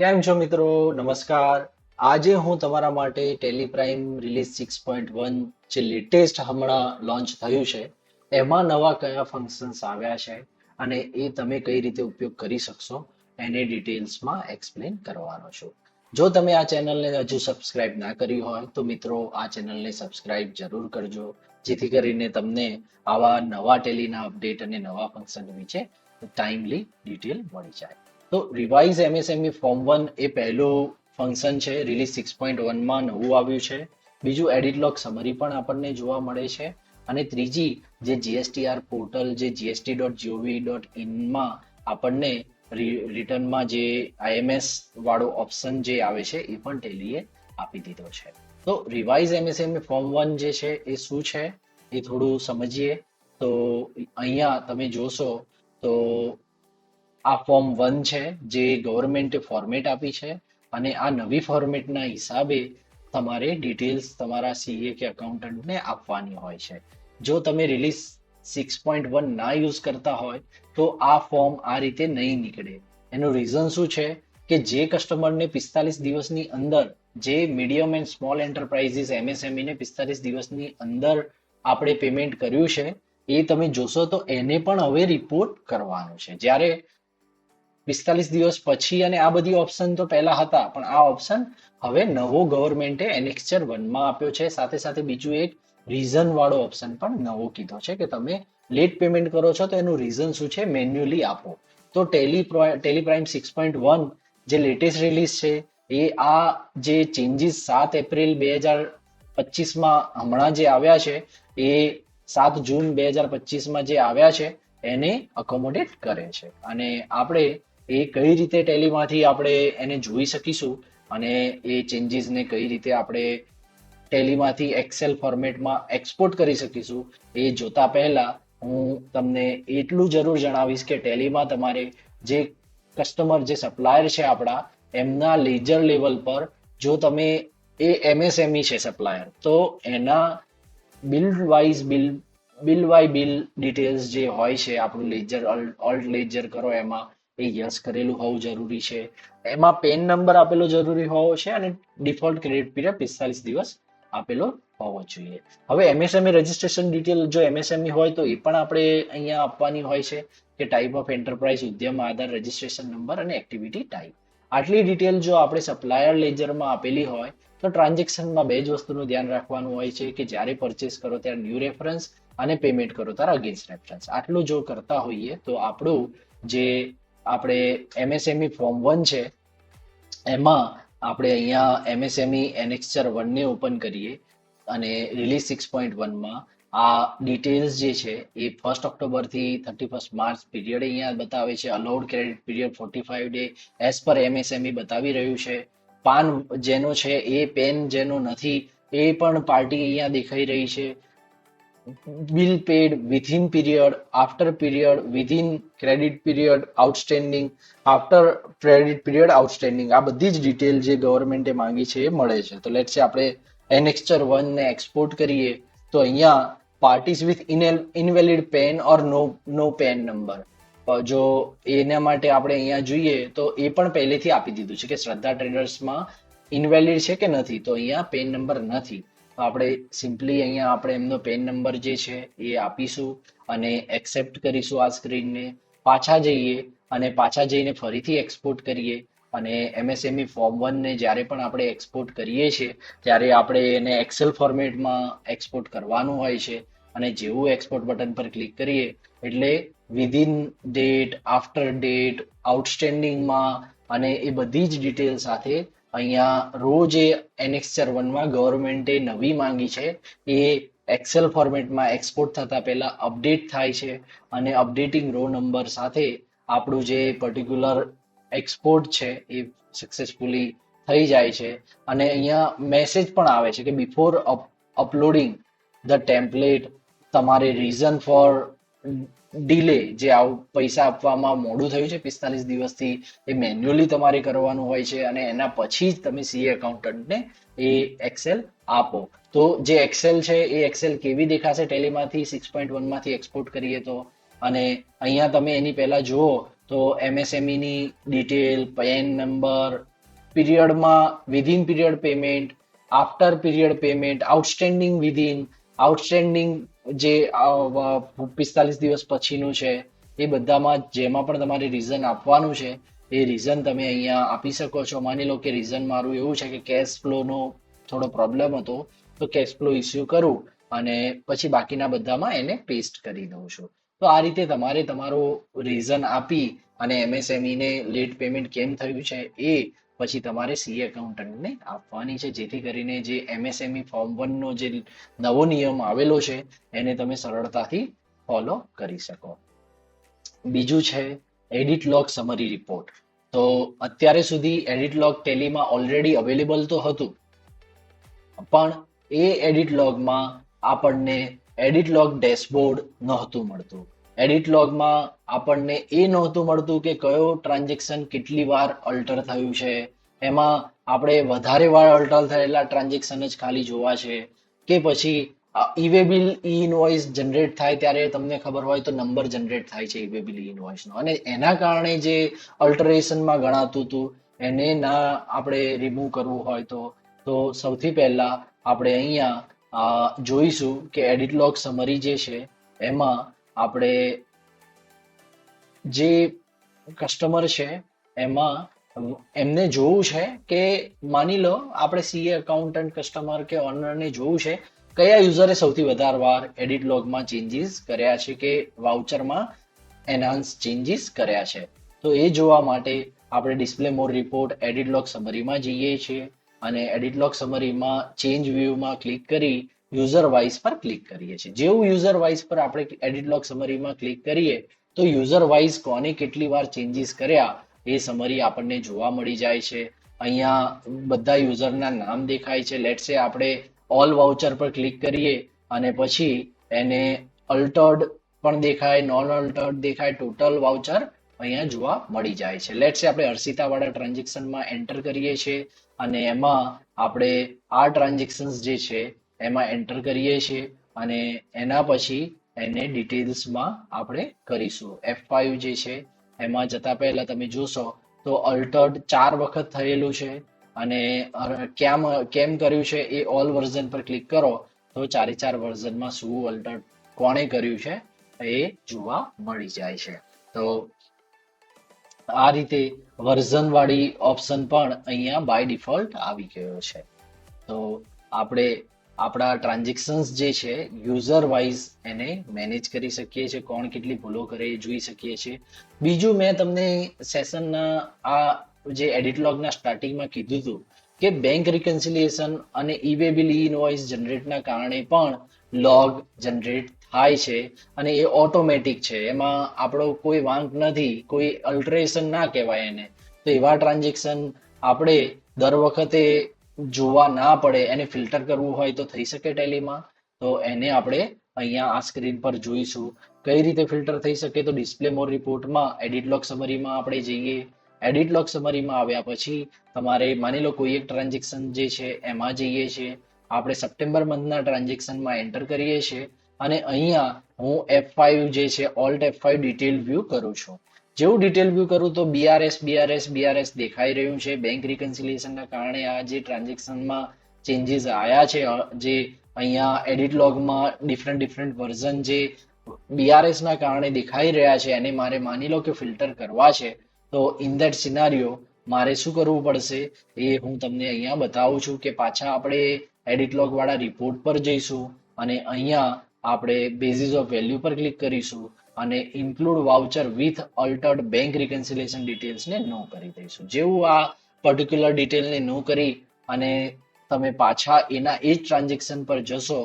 કેમ છો મિત્રો? નમસ્કાર. આજે હું તમારા માટે TallyPrime release six point one જે લેટેસ્ટ હમણાં લોન્ચ થયું છે, એમાં નવા કયા ફંક્શન્સ આવ્યા છે અને એ તમે કઈ રીતે ઉપયોગ કરી શકશો એને ડિટેલ્સમાં એક્સપ્લેન કરવાનો છું. જો તમે આ ચેનલને હજુ સબસ્ક્રાઇબ ના કરી હોય, તો મિત્રો આ ચેનલને સબસ્ક્રાઇબ જરૂર કરજો, જેથી કરીને તમને આવા નવા ટેલીના અપડેટ અને નવા ફંક્શન વિશે ટાઈમલી ડિટેલ મળી જાય. તો રિવાઇઝ એમએસએમઈ ફોર્મ વન એ પહેલું ફંક્શન છે રિલીઝ સિક્સ પોઈન્ટ વનમાં નવું આવ્યું છે. બીજું એડિટ લોક સમરી પણ આપણને જોવા મળે છે. અને ત્રીજી, જે જીએસટીઆર પોર્ટલ જે જીએસટી ડોટ જીઓવી ડોટ ઇનમાં આપણને રિટર્નમાં જે આઈએમએસ વાળો ઓપ્શન જે આવે છે, એ પણ ટેલીએ આપી દીધો છે. તો રિવાઇઝ એમએસએમઈ ફોર્મ વન જે છે, એ શું છે? એ થોડું સમજીએ. તો અહીંયા તમે જોશો તો આ ફોર્મ વન છે, જે ગવર્મેન્ટે ફોર્મેટ આપી છે અને આ નવી ફોર્મેટના હિસાબે તમારે ડિટેલ્સ તમારા સીએ કે અકાઉન્ટન્ટને આપવાની હોય છે. જો તમે રિલીઝ સિક્સ પોઈન્ટ વન ના યુઝ કરતા હોય, તો આ ફોર્મ આ રીતે નહીં નીકળે. એનું રીઝન શું છે કે જે કસ્ટમરને પિસ્તાલીસ દિવસની અંદર, જે મીડિયમ એન્ડ સ્મોલ એન્ટરપ્રાઇઝીસ એમએસએમઈને પિસ્તાલીસ દિવસની અંદર આપણે પેમેન્ટ કર્યું છે, એ તમે જોશો તો એને પણ હવે રિપોર્ટ કરવાનું છે. જ્યારે પિસ્તાલીસ દિવસ પછી અને આ બધી ઓપ્શન તો પહેલા હતા, પણ આ ઓપ્શન હવે નવો ગવર્મેન્ટે એનેક્ચર વનમાં આપ્યો છે. સાથે સાથે બીજું એક રીઝન વાળો ઓપ્શન પણ નવો કીધો છે કે તમે લેટ પેમેન્ટ કરો છો તો એનું રીઝન શું છે? મેન્યુઅલી આપો. તો Tally TallyPrime six point one જે લેટેસ્ટ રિલીઝ છે, એ આ જે ચેન્જીસ સાત એપ્રિલ બે હજાર પચીસમાં હમણાં જે આવ્યા છે, એ સાત જૂન બે હજાર પચીસમાં જે આવ્યા છે, એને અકોમોડેટ કરે છે. અને આપણે એ કઈ રીતે ટેલીમાંથી આપણે એને જોઈ શકીશું અને એ ચેન્જીસને કઈ રીતે આપણે ટેલીમાંથી એક્સેલ ફોર્મેટમાં એક્સપોર્ટ કરી શકીશું, એ જોતા પહેલા હું તમને એટલું જરૂર જણાવીશ કે ટેલીમાં તમારે જે કસ્ટમર, જે સપ્લાયર છે આપણા, એમના લેજર લેવલ પર જો તમે એ એમએસએમઈ છે સપ્લાયર, તો એના bill wise bill bill by bill details જે હોય છે આપણું લેજર ઓલ્ટ લેજર કરો એમાં એ યસ કરેલું હોવું જરૂરી છે. એમાં પેન નંબર આપેલો જરૂરી હોવો છે અને ડિફોલ્ટ ક્રેડિટ પીરિયડ પિસ્તાલીસ દિવસ આપેલો હોવો જોઈએ. હવે એમએસએમઈ રજીસ્ટ્રેશન ડિટેલ જો એમએસએમઈ હોય તો એ પણ આપણે અહીંયા આપવાની હોય છે કે type of enterprise Udyam, Aadhaar registration number અને એક્ટિવિટી ટાઈપ આટલી ડિટેલ જો આપણે સપ્લાયર લેજરમાં આપેલી હોય તો ટ્રાન્ઝેક્શનમાં બે જ વસ્તુનું ધ્યાન રાખવાનું હોય છે કે જ્યારે પરચેસ કરો ત્યારે ન્યૂ રેફરન્સ અને પેમેન્ટ કરો ત્યારે અગેન્સ્ટ રેફરન્સ આટલું જો કરતા હોઈએ તો આપણું જે આપણે એમએસએમઈ ફોર્મ વન છે, એમાં આપણે અહીંયા એમએસએમઈ એનેક્સચર વનને ઓપન કરીએ અને રિલીઝ સિક્સ પોઈન્ટ વનમાં આ ડિટેલ્સ જે છે એ ફર્સ્ટ ઓક્ટોબરથી થર્ટી ફર્સ્ટ માર્ચ પીરિયડ અહીંયા બતાવે છે. Allowed credit period forty five day as પર એમએસએમઈ બતાવી રહ્યું છે. પાન જેનો છે એ, પેન જેનો નથી, એ પણ પાર્ટી અહીંયા દેખાઈ રહી છે. Bill paid within period after period within credit period outstanding after credit period outstanding આ બધી જ ડિટેલ જે ગવર્મેન્ટે માંગી છે એ મળે છે. તો લેટ સે આપણે એનેક્સચર વન ને એક્સપોર્ટ કરીએ, તો અહીંયા parties with invalid PAN or no no PAN number જો એના માટે આપણે અહીંયા જોઈએ, તો એ પણ પહેલેથી આપી દીધું છે કે શ્રદ્ધા ટ્રેડર્સમાં ઇનવેલિડ છે કે નથી. તો અહીંયા પેન નંબર નથી. તો આપણે સિમ્પલી અહીંયા આપણે એમનો પેન નંબર જે છે એ આપીશું અને એક્સેપ્ટ કરીશું આ સ્ક્રીનને પાછા જઈએ અને પાછા જઈને ફરીથી એક્સપોર્ટ કરીએ અને એમએસએમઈ ફોર્મ વનને જ્યારે પણ આપણે એક્સપોર્ટ કરીએ છીએ, ત્યારે આપણે એને એક્સેલ ફોર્મેટમાં એક્સપોર્ટ કરવાનું હોય છે અને જેવું એક્સપોર્ટ બટન પર ક્લિક કરીએ, એટલે વિધિન ડેટ આફ્ટર ડેટ આઉટસ્ટેન્ડિંગમાં અને એ બધી જ ડિટેલ સાથે અહીંયા રોજ એ એનેક્સચર વનમાં ગવર્મેન્ટે નવી માંગી છે. એ એક્સેલ ફોર્મેટમાં એક્સપોર્ટ થતા પહેલા અપડેટ થાય છે અને અપડેટિંગ રો નંબર સાથે આપણું જે પર્ટિક્યુલર એક્સપોર્ટ છે એ સક્સેસફુલી થઈ જાય છે. અને અહીંયા મેસેજ પણ આવે છે કે બિફોર અપલોડિંગ ધ ટેમ્પલેટ તમારે રીઝન ફોર ડીલે જે પૈસા આપવામાં મોડું થયું છે, પિસ્તાલીસ દિવસથી એ મેન્યુઅલી તમારે કરવાનું હોય છે અને એના પછી જ તમે સીએ એકાઉન્ટન્ટને એ એક્સેલ આપો. તો જે એક્સેલ છે, એ એક્સેલ કેવી દેખાશે ટેલીમાંથી? સિક્સ પોઈન્ટ વનમાંથી એક્સપોર્ટ કરીએ તો? અને અહીંયા તમે એની પહેલાં જુઓ તો એમએસએમઈની detail PAN number પીરિયડમાં within period payment after period payment outstanding within outstanding જે પિસ્તાલીસ દિવસ પછીનું છે, એ બધામાં, જેમાં પણ તમારે રીઝન આપવાનું છે, એ રીઝન તમે અહીંયા આપી શકો છો. માની લો કે રીઝન મારું એવું છે કે કેશ ફ્લોનો થોડો પ્રોબ્લેમ હતો, તો કેશ ફ્લો ઇસ્યુ કરું અને પછી બાકીના બધામાં એને પેસ્ટ કરી દઉં છું. તો આ રીતે તમારે તમારો રીઝન આપી અને એમએસએમઈને લેટ પેમેન્ટ કેમ થયું છે એ પછી તમારે સીએ એકાઉન્ટન્ટને આપવાની છે, જેથી કરીને જે એમએસએમઈ ફોર્મ વનનો જે નવો નિયમ આવેલો છે, એને તમે સરળતાથી ફોલો કરી શકો. બીજું છે એડિટ લોગ સમરી રિપોર્ટ તો અત્યારે સુધી એડિટ લોગ ટેલીમાં ઓલરેડી અવેલેબલ તો હતું, પણ એ એડિટ લોગમાં આપણને એડિટ લોગ ડેશબોર્ડ નહોતું મળતું. એડિટ લોગમાં આપણને એ નહોતું મળતું કે કયો ટ્રાન્ઝેક્શન કેટલી વાર અલ્ટર થયું છે. એમાં આપણે વધારે વાર અલ્ટર થયેલા ટ્રાન્ઝેક્શન જ ખાલી જોવા છે. કે પછી e way bill e invoice generate થાય ત્યારે તમને ખબર હોય તો નંબર જનરેટ થાય છે ઈવે બિલ ઈ ઇનવોઇસનો અને એના કારણે જે અલ્ટરેશનમાં ગણાતું હતું, એને ના આપણે રિમૂવ કરવું હોય તો તો સૌથી પહેલા આપણે અહીંયા જોઈશું કે એડિટ લોગ સમરી જે છે, એમાં આપણે જે કસ્ટમર છે, એમાં એમને જોવું છે કે માની લો આપણે સીએ એકાઉન્ટન્ટ કસ્ટમર કે ઓનરને જોવું છે, કયા યુઝરે સૌથી વધારે વાર એડિટ લોગમાં ચેન્જીસ કર્યા છે કે વાઉચરમાં એનહાન્સ ચેન્જીસ કર્યા છે? તો એ જોવા માટે આપણે display more report edit log સમરીમાં જઈએ છીએ અને એડિટ લોગ સમરીમાં ચેન્જ વ્યૂમાં ક્લિક કરી યુઝર વાઇઝ પર ક્લિક કરીએ છીએ. જેવું યુઝર વાઇઝ પર આપણે એડિટ લોગ સમરીમાં ક્લિક કરીએ, તો યુઝર વાઇઝ કોને કેટલી વાર ચેન્જીસ કર્યા, એ સમરી આપણને જોવા મળી જાય છે. અહીંયા બધા યુઝરના નામ દેખાય છે. લેટ સે આપણે ઓલ વાઉચર પર ક્લિક કરીએ, અને પછી એને અલ્ટર્ડ પણ દેખાય નોન અલ્ટર્ડ દેખાય ટોટલ વાઉચર અહીંયા જોવા મળી જાય છે. લેટ સે આપણે અર્ષિતાવાળા ટ્રાન્ઝેક્શનમાં એન્ટર કરીએ છીએ, અને એમાં આપણે આ ટ્રાન્ઝેક્શન્સ જે છે એમાં એન્ટર કરીએ છીએ અને એના પછી એને ડિટેલ્સમાં આપણે કરીશું. એફ ફાઇવ જે છે, એમાં જતા પહેલા તમે જોશો તો અલ્ટર્ડ ચાર વખત થયેલું છે અને કેમ કેમ કર્યું છે એ ઓલ વર્ઝન પર ક્લિક કરો તો ચારે ચાર વર્ઝનમાં શું અલ્ટર્ડ કોણે કર્યું છે એ જોવા મળી જાય છે. તો આ રીતે વર્ઝન વાળી ઓપ્શન પણ અહીંયા બાય ડિફોલ્ટ આવી ગયો છે. તો આપણે આપણા ટ્રાન્ઝેક્શન્સ જે છે યુઝર વાઇઝ એને મેનેજ કરી શકીએ છીએ, કોણ કેટલી ભૂલો કરે એ જોઈ શકીએ છીએ. બીજું મેં તમને સેશનના આ જે એડિટ લોગના સ્ટાર્ટિંગમાં કીધું હતું કે બેંક રિકન્સિલિએશન અને ઈ બિલ ઇનવોઇસ જનરેટના કારણે પણ લોગ જનરેટ થાય છે અને એ ઓટોમેટિક છે. એમાં આપણો કોઈ વાંક નથી, કોઈ અલ્ટરેશન ના કહેવાય એને. તો એવા ટ્રાન્ઝેક્શન આપણે દર વખતે જોવા ના પડે, એને ફિલ્ટર કરવું હોય તો થઈ શકે ટેલીમાં. તો એને આપણે અહીંયા આ સ્ક્રીન પર જોઈશું. કઈ રીતે ફિલ્ટર થઈ શકે તો ડિસ્પ્લે મોર રિપોર્ટમાં એડિટ લોક સમરીમાં આપણે જઈએ. એડિટ લોક સમરીમાં આવ્યા પછી તમારે માની લો કોઈ એક ટ્રાન્ઝેક્શન જે છે એમાં જઈએ છીએ. આપણે સપ્ટેમ્બર મંથના ટ્રાન્ઝેક્શનમાં એન્ટર કરીએ છીએ. અને અહીંયા હું એફ ફાઇવ જે છે Alt F five detail view કરું છું. જેવું ડિટેલ વ્યૂ કરું તો બીઆરએસ બીઆરએસ બીઆરએસ દેખાઈ રહ્યું છે. બેંક રિકન્સિલિએશનના કારણે આ જે ટ્રાન્ઝેક્શનમાં ચેન્જીસ આવ્યા છે જે અહીંયા એડિટ લોગમાં ડિફરન્ટ ડિફરન્ટ વર્ઝન જે બીઆરએસના કારણે દેખાઈ રહ્યા છે, એને મારે માની લો કે ફિલ્ટર કરવા છે, તો ઇન ધેટ સિનારીઓ મારે શું કરવું પડશે? એ હું તમને અહીંયા બતાવું છું કે પાછા આપણે એડિટ લોગ વાળા રિપોર્ટ પર જઈશું અને અહીંયા આપણે બેઝિસ ઓફ વેલ્યુ પર ક્લિક કરીશું. અને include voucher with altered bank reconciliation ડિટેલ્સને no કરી દઈશું. જેવું આ પર્ટિક્યુલર ડિટેલને નો કરી અને તમે પાછા એના એ જ ટ્રાન્ઝેક્શન પર જશો,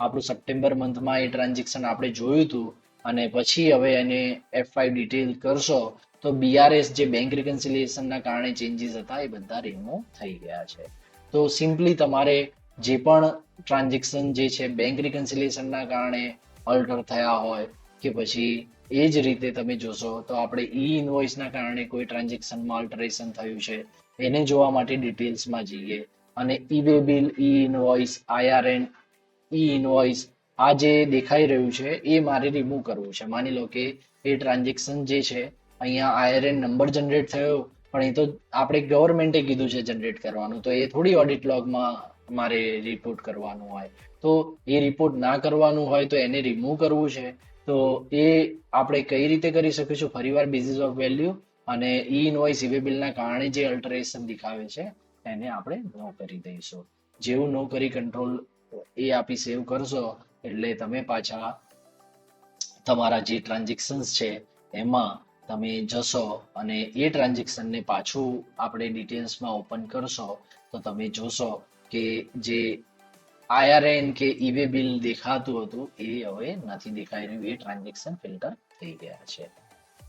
આપણું સપ્ટેમ્બર મંથમાં એ ટ્રાન્ઝેક્શન આપણે જોયું હતું અને પછી હવે એને એફ ફાઈવ ડિટેલ કરશો, તો બીઆરએસ જે બેંક રિકન્સિલિએશનના કારણે ચેન્જીસ હતા એ બધા રિમૂવ થઈ ગયા છે. તો સિમ્પલી તમારે જે પણ ટ્રાન્ઝેક્શન જે છે બેંક રિકન્સિલિએશનના કારણે અલ્ટર થયા હોય કે પછી એ જ રીતે તમે જોશો તો આપણે ઈ ઇનવોઇસના કારણે કોઈ ટ્રાન્ઝેક્શનમાં અલ્ટરેશન થયું છે, એને જોવા માટે ડિટેલ્સમાં જઈએ. અને e way bill e invoice IRN e invoice આ જે દેખાઈ રહ્યું છે, એ મારે રિમૂવ કરવું છે. માની લો કે એ ટ્રાન્ઝેક્શન જે છે, અહીંયા આઈઆરએન નંબર જનરેટ થયો, પણ એ તો આપણે ગવર્મેન્ટે કીધું છે જનરેટ કરવાનું, તો એ થોડી ઓડિટ લોગમાં મારે રિપોર્ટ કરવાનું હોય. તો એ રિપોર્ટ ના કરવાનું હોય તો એને રિમૂવ કરવું છે. તો એ આપણે કઈ રીતે કરી શકીશું? ફરીવાર બેઝિસ ઓફ વેલ્યુ અને ઈ ઇનવોઇસ ઇવેબિલના કારણે જે અલ્ટરેશન દેખાવે છે એને આપણે નો કરી દઈશું. જેવું નો કરી કંટ્રોલ એ આપી સેવ કરશો, એટલે તમે પાછા તમારા જે ટ્રાન્ઝેક્શન્સ છે, એમાં તમે જશો અને એ ટ્રાન્ઝેક્શનને પાછું આપણે ડિટેલ્સમાં ઓપન કરશો, તો તમે જોશો કે જે આઈઆરએન કે ઈવે બિલ દેખાતું હતું એ હવે નથી દેખાઈ રહ્યું. એ ટ્રાન્ઝેક્શન ફિલ્ટર થઈ ગયા છે.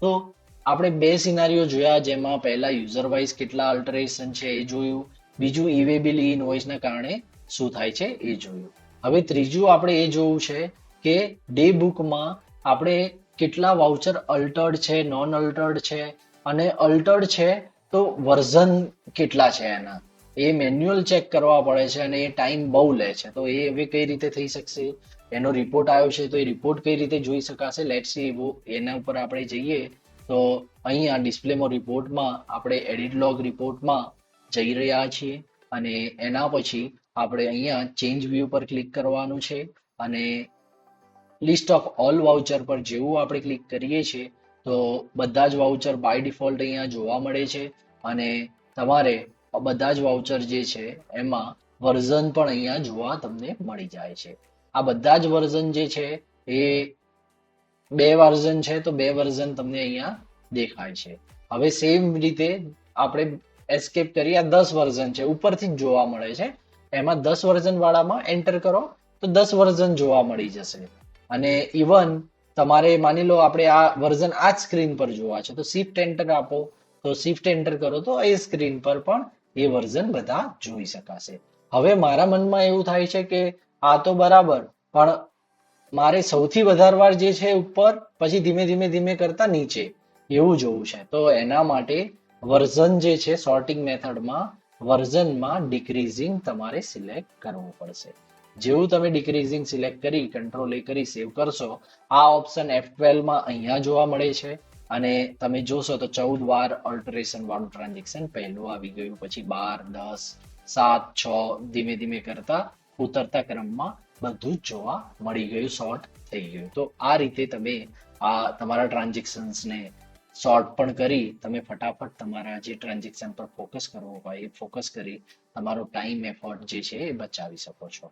તો આપણે બે સિનારીઓ જોયા જેમાં પહેલા યુઝર વાઇઝ કેટલા અલ્ટરેશન છે એ જોયું. બીજું ઈવે બિલ ઇનવોઇસના કારણે શું થાય છે એ જોયું. હવે ત્રીજું આપણે એ જોવું છે કે ડે બુકમાં આપણે કેટલા વાઉચર અલ્ટર્ડ છે નોન અલ્ટર્ડ છે, અને અલ્ટર્ડ છે તો વર્ઝન કેટલા છે એના. એ મેન્યુઅલ ચેક કરવા પડે છે અને એ ટાઈમ બહુ લે છે. તો એ હવે કઈ રીતે થઈ શકશે? એનો રિપોર્ટ આવ્યો છે તો એ રિપોર્ટ કઈ રીતે જોઈ શકાશે? લેટ સી એના ઉપર આપણે જઈએ. તો અહીંયા ડિસ્પ્લેમાં રિપોર્ટમાં આપણે એડિટ લોગ રિપોર્ટમાં જઈ રહ્યા છીએ અને એના પછી આપણે અહીંયા ચેન્જ વ્યૂ પર ક્લિક કરવાનું છે અને લિસ્ટ ઓફ ઓલ વાઉચર પર જેવું આપણે ક્લિક કરીએ છીએ, તો બધા જ વાઉચર બાય ડિફોલ્ટ અહીંયા જોવા મળે છે અને તમારે બધા જ વાઉચર જે છે, એમાં વર્ઝન પણ અહીંયા જોવા તમને મળી જાય છે. આ બધા જ વર્ઝન જે છે, એ બે વર્ઝન છે, તો બે વર્ઝન તમને અહીંયા દેખાય છે. હવે સેમ રીતે આપણે એસ્કેપ કરી આ દસ વર્ઝન છે, ઉપરથી જ જોવા મળે છે. એમાં દસ વર્ઝન વાળામાં એન્ટર કરો, તો દસ વર્ઝન જોવા મળી જશે. અને ઇવન તમારે માની લો આપણે આ વર્ઝન આ જ સ્ક્રીન પર જોવા છે, તો શિફ્ટ એન્ટર આપો, તો શિફ્ટ એન્ટર કરો, તો એ સ્ક્રીન પર પણ એ વર્ઝન બધા જોઈ શકાશે. હવે મારા મનમાં એવું થાય છે કે આ તો બરાબર, પણ મારે સૌથી વધારે વાર જે છે ઉપર, પછી ધીમે ધીમે ધીમે કરતા નીચે. એવું જોવું છે. તો એના માટે વર્ઝન જે છે સોર્ટિંગ મેથડમાં વર્ઝનમાં ડિક્રીઝિંગ તમારે સિલેક્ટ કરવું પડશે. જેવું તમે ડિક્રીઝિંગ સિલેક્ટ કરી કંટ્રોલ એ કરી સેવ કરશો, આ ઓપ્શન એફમાં અહીંયા જોવા મળે છે. અને તમે જોશો તો ચૌદ વાર ઓલ્ટરેશન વાળું ટ્રાન્ઝેક્શન પહેલું આવી ગયું, પછી બાર, દસ, સાત, છ, ધીમે ધીમે કરતા ઉતરતા ક્રમમાં બધું જ જોવા મળી ગયું શોર્ટ થઈ ગયું. તો આ રીતે તમે આ તમારા ટ્રાન્ઝેક્શન્સને શોર્ટ પણ કરી, તમે ફટાફટ તમારા જે ટ્રાન્ઝેક્શન પર ફોકસ કરવો હોય, એ ફોકસ કરી તમારો ટાઈમ એફર્ટ જે છે એ બચાવી શકો છો.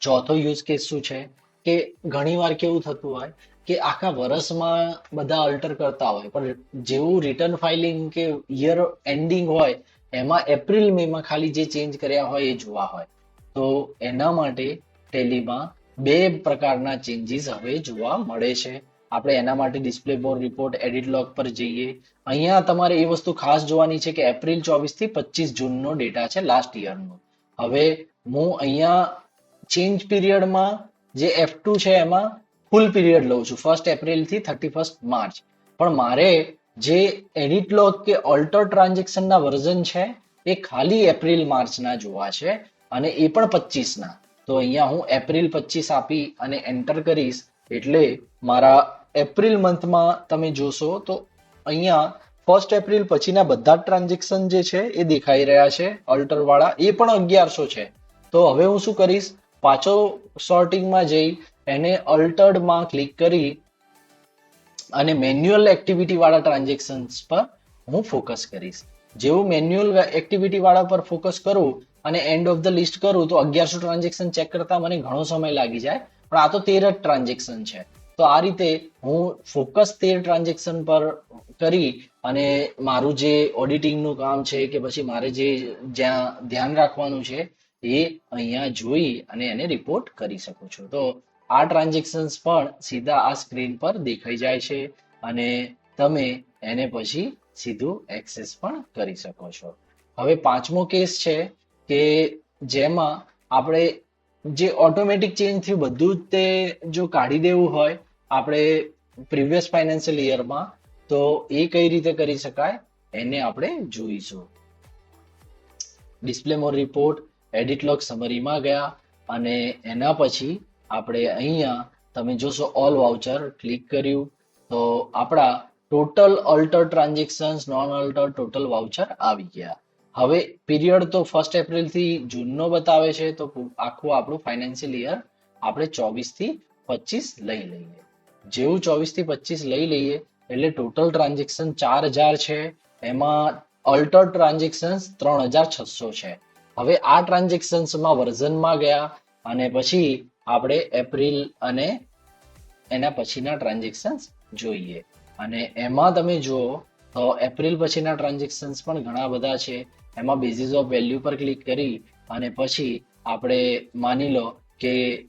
ચોથો યુઝ કેસ શું છે? કે ઘણીવાર કેવું થતું હોય કે આખા વર્ષમાં બધા અલ્ટર કરતા હોય, પણ જેવું રિટર્ન ફાઇલિંગ કે યર એન્ડિંગ હોય, એમાં એપ્રિલ મે માં ખાલી જે ચેન્જ કર્યા હોય એ જોવા હોય. તો એના માટે ટેલીમાં બે પ્રકારના ચેન્જીસ હવે જોવા મળે છે. આપણે એના માટે display board report edit log પર જઈએ. અહીંયા તમારે એ વસ્તુ ખાસ જોવાની છે કે એપ્રિલ ચોવીસથી પચીસ જૂનનો ડેટા છે લાસ્ટ યરનો હવે હું અહીંયા ચેન્જ પીરિયડમાં જે એફ ટુ છે એમાં ફૂલ પીરિયડ લઉં છું. ફર્સ્ટ એપ્રિલથી થર્ટી ફર્સ્ટ માર્ચ પણ મારે જે એડિટ લોગ કે ઓલ્ટર ટ્રાન્ઝેક્શનના વર્ઝન છે, એ ખાલી એપ્રિલ માર્ચના જોવા છે અને એ પણ પચીસના તો અહીંયા હું એપ્રિલ પચીસ આપી અને એન્ટર કરીશ. એટલે મારા એપ્રિલ મંથમાં તમે જોશો તો અહીંયા ફર્સ્ટ એપ્રિલ પછીના બધા ટ્રાન્ઝેક્શન જે છે એ દેખાઈ રહ્યા છે. ઓલ્ટરવાળા એ પણ અગિયારસો છે. તો હવે હું શું કરીશ? પાછો સોર્ટિંગમાં જઈ એને અલ્ટર્ડમાં ક્લિક કરી અને મેન્યુઅલ એક્ટિવિટી વાળા ટ્રાન્ઝેક્શન્સ પર હું ફોકસ કરીશ. જેવું મેન્યુઅલ એક્ટિવિટી વાળા પર ફોકસ કરું અને એન્ડ ઓફ ધ લિસ્ટ કરું તો અગિયારસો ટ્રાન્ઝેક્શન ચેક કરતા મને ઘણો સમય લાગી જાય. પણ આ તો તેર જ ટ્રાન્ઝેક્શન છે. તો આ રીતે હું ફોકસ તેર ટ્રાન્ઝેક્શન પર કરી અને મારું જે ઓડિટિંગનું કામ છે કે પછી મારે જે જ્યાં ધ્યાન રાખવાનું છે એ અહીંયા જોઈ અને એને રિપોર્ટ કરી શકો છો. તો આ ટ્રાન્ઝેક્શન્સ પણ સીધા આ સ્ક્રીન પર દેખાઈ જાય છે અને તમે એને પછી સીધું એક્સેસ પણ કરી શકો છો. હવે પાંચમો કેસ છે કે જેમાં આપણે જે ઓટોમેટિક ચેન્જ થયું, બધું જ તે જો કાઢી દેવું હોય, આપણે પ્રીવિયસ ફાઇનાન્શિયલ યરમાં તો એ કઈ રીતે કરી શકાય? એને આપણે જોઈશું. Display more report edit log સમરીમાં ગયા અને એના પછી આપણે અહીંયા તમે જોશો ઓલ વાઉચર ક્લિક કર્યું. તો આપણા total alter transactions non alter total voucher આવી ગયા. હવે પીરિયડ તો ફર્સ્ટ એપ્રિલથી જૂનનો બતાવે છે, તો આખું આપણું ફાઇનાન્શિયલ યર આપણે ચોવીસથી પચીસ લઈ લઈએ. જેવું ચોવીસથી પચીસ લઈ લઈએ, એટલે ટોટલ ટ્રાન્ઝેક્શન ચાર હજાર છે, એમાં અલ્ટર ટ્રાન્ઝેક્શન્સ ત્રણ હજાર છસો છે. હવે આ ટ્રાન્ઝેક્શન્સમાં વર્ઝનમાં ગયા અને પછી આપણે એપ્રિલ અને એના પછીના ટ્રાન્ઝેક્શન્સ જોઈએ. અને એમાં તમે જુઓ, તો એપ્રિલ પછીના ટ્રાન્ઝેક્શન્સ પણ ઘણા બધા છે. એમાં બેઝિસ ઓફ વેલ્યુ પર ક્લિક કરી અને પછી આપણે માની લો કે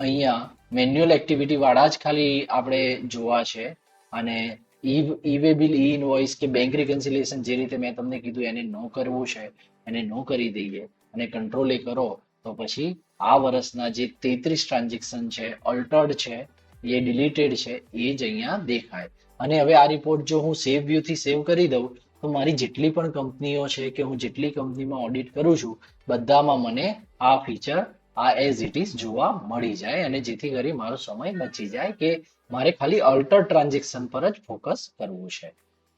અહીંયા મેન્યુઅલ એક્ટિવિટી વાળા જ ખાલી આપણે જોવા છે. અને e way bill e invoice કે બેંક રિકન્સિલિએશન જે રીતે મેં તમને કીધું એને નો કરવું છે. એને નો કરી દઈએ અને કંટ્રોલ એ કરો, તો પછી આ વર્ષના જે તેત્રીસ ટ્રાન્ઝેક્શન છે અલ્ટર્ડ છે, એ ડિલીટેડ છે, એ જ અહીંયા દેખાય. અને હવે આ રિપોર્ટ જો હું સેવ વ્યૂથી સેવ કરી દઉં, તો મારી જેટલી પણ કંપનીઓ છે કે હું જેટલી કંપનીમાં ઓડિટ કરું છું, બધામાં મને આ ફીચર આ એઝ ઇટ ઇઝ જોવા મળી જાય અને જેથી કરી મારો સમય બચી જાય કે મારે ખાલી અલ્ટર ટ્રાન્ઝેક્શન પર જ ફોકસ કરવું છે.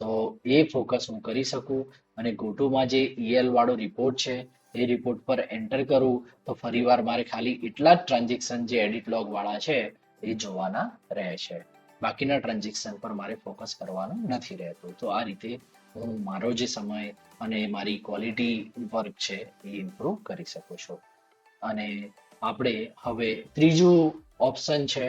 તો એ ફોકસ હું કરી શકું અને ગોટુમાં જે ઈએલ વાળો રિપોર્ટ છે, એ રિપોર્ટ પર એન્ટર કરું, તો ફરીવાર મારે ખાલી એટલા જ ટ્રાન્ઝેક્શન જે એડિટ લોગ વાળા છે, એ જોવાના રહે છે બાકીના ટ્રાન્ઝેક્શન પર મારે ફોકસ કરવાનું નથી રહેતું. તો આ રીતે હું મારો જે સમય અને મારી ક્વોલિટી વર્ક છે, એ ઇમ્પ્રૂવ કરી શકું છું. અને આપણે હવે ત્રીજું ઓપ્શન છે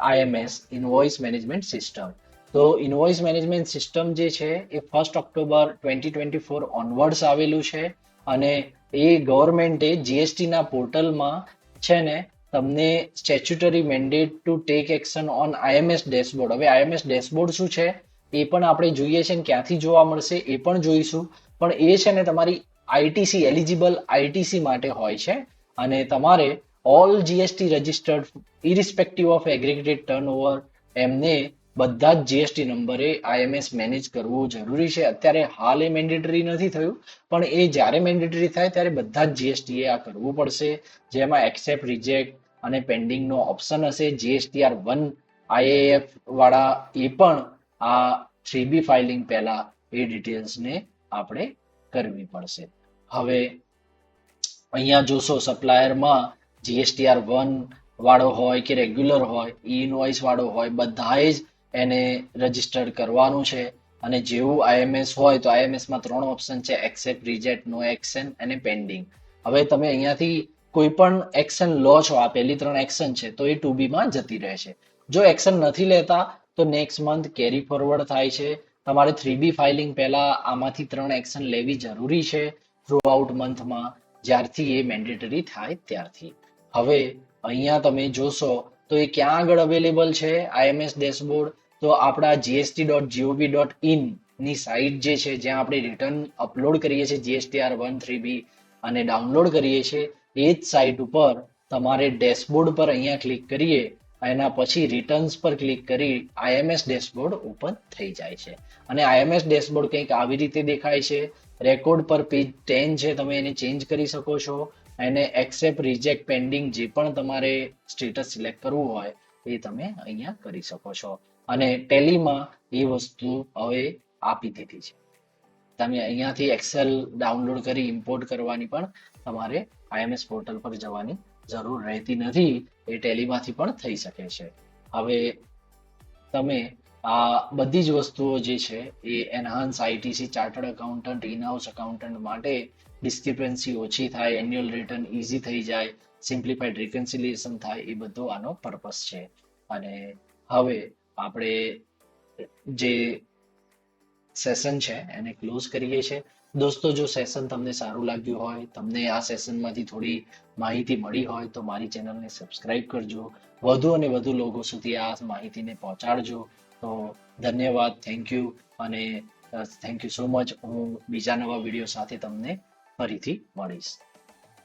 આઈએમએસ ઇનવોઇસ મેનેજમેન્ટ સિસ્ટમ તો ઇનવોઇસ મેનેજમેન્ટ સિસ્ટમ જે છે, એ first October twenty twenty four onwards આવેલું છે અને એ ગવર્મેન્ટે જીએસટીના પોર્ટલમાં છે ને, તમને statutory mandate to take action on IMS dashboard હવે આઈએમએસ ડેશબોર્ડ શું છે? એ પણ આપણે જોઈએ છે ને, ક્યાંથી જોવા મળશે એ પણ જોઈશું. પણ એ છે ને, તમારી આઈટીસી એલિજિબલ આઈટીસી માટે હોય છે અને તમારે all GST registered irrespective of aggregated turnover એમને બધા જ જીએસટી નંબરે આઈએમએસ મેનેજ કરવું જરૂરી છે. અત્યારે હાલ એ મેન્ડેટરી નથી થયું, પણ એ જ્યારે મેન્ડેટરી થાય ત્યારે બધા જ જીએસટી એ આ કરવું પડશે. જેમાં એક્સેપ્ટ રિજેક્ટ અને પેન્ડિંગનો ઓપ્શન હશે. જીએસટીઆર વન આઈએએફ વાળા એ પણ આ થ્રી બી ફાઇલિંગ પહેલા એ ડિટેલ્સને આપણે કરવી પડશે. હવે અહીંયા જોશો સપ્લાયરમાં જીએસટીઆર વન વાળો હોય કે રેગ્યુલર હોય ઈ ઇનવોઇસ વાળો હોય, બધાએ જ એને રજિસ્ટર કરવાનું છે. અને જેવું આઈએમએસ હોય તો આઈએમએસમાં ત્રણ ઓપ્શન છે. એક્સેપ્ટ રિજેક્ટ નો એક્શન અને પેન્ડિંગ હવે તમે અહીંયાથી કોઈ પણ એક્શન લો છો, આ પહેલી ત્રણ એક્શન છે, તો એ ટુ બીમાં જતી રહે છે જો એક્શન નથી લેતા, તો નેક્સ્ટ મંથ કેરી ફોરવર્ડ થાય છે. તમારે થ્રી બી ફાઇલિંગ પહેલા આમાંથી ત્રણ એક્શન લેવી જરૂરી છે થ્રુ આઉટ મંથમાં જ્યારથી એ મેન્ડેટરી થાય ત્યારથી. હવે અહીંયા તમે જોશો તો એ ક્યાં આગળ અવેલેબલ છે? આઈએમએસ ડેશબોર્ડ તો આપણા જીએસટી ડોટ જીઓવી ડોટ ઇનની સાઇટ જે છે, જ્યાં આપણે રિટર્ન અપલોડ કરીએ છીએ જીએસટીઆર વન થ્રી બી અને ડાઉનલોડ કરીએ છીએ, એ જ સાઇટ ઉપર તમારે ડેશબોર્ડ પર અહીંયા ક્લિક કરીએ, એના પછી રિટર્ન્સ પર ક્લિક કરી આઈએમએસ ડેશબોર્ડ ઓપન થઈ જાય છે. અને આઈએમએસ ડેશબોર્ડ કંઈક આવી રીતે દેખાય છે. રેકોર્ડ પર પેજ ટેન છે, તમે એને ચેન્જ કરી શકો છો. એને એક્સેપ્ટ રિજેક્ટ પેન્ડિંગ જે પણ તમારે સ્ટેટસ સિલેક્ટ કરવું હોય, એ તમે અહીંયા કરી શકો છો. અને ટેલીમાં એ વસ્તુ હવે આપી દીધી છે. તમે અહીંયાથી એક્સેલ ડાઉનલોડ કરી ઇમ્પોર્ટ કરવાની પણ તમારે આઈએમએસ પોર્ટલ પર જવાની જરૂર રહેતી નથી, એ ટેલીમાંથી પણ થઈ શકે છે. હવે તમે આ બધી જ વસ્તુઓ જે છે એ enhance ITC chartered accountant inhouse accountant માટે ડિસ્ક્રિપન્સી ઓછી થાય એન્યુઅલ રિટર્ન ઇઝી થઈ જાય સિમ્પ્લિફાઈડ રિકન્સિલિએશન થાય, એ બધો આનો પર્પસ છે. અને હવે આપણે જે સેશન છે, એને ક્લોઝ કરીએ છીએ. દોસ્તો, જો સેશન તમને સારું લાગ્યું હોય, તમને આ સેશનમાંથી થોડી માહિતી મળી હોય, તો મારી ચેનલને સબસ્ક્રાઇબ કરજો. વધુ અને વધુ લોકો સુધી આ માહિતીને પહોંચાડજો. તો ધન્યવાદ થેન્ક યુ અને થેન્ક યુ સો મચ હું બીજા નવા વીડિયો સાથે તમને ફરીથી મળીશ.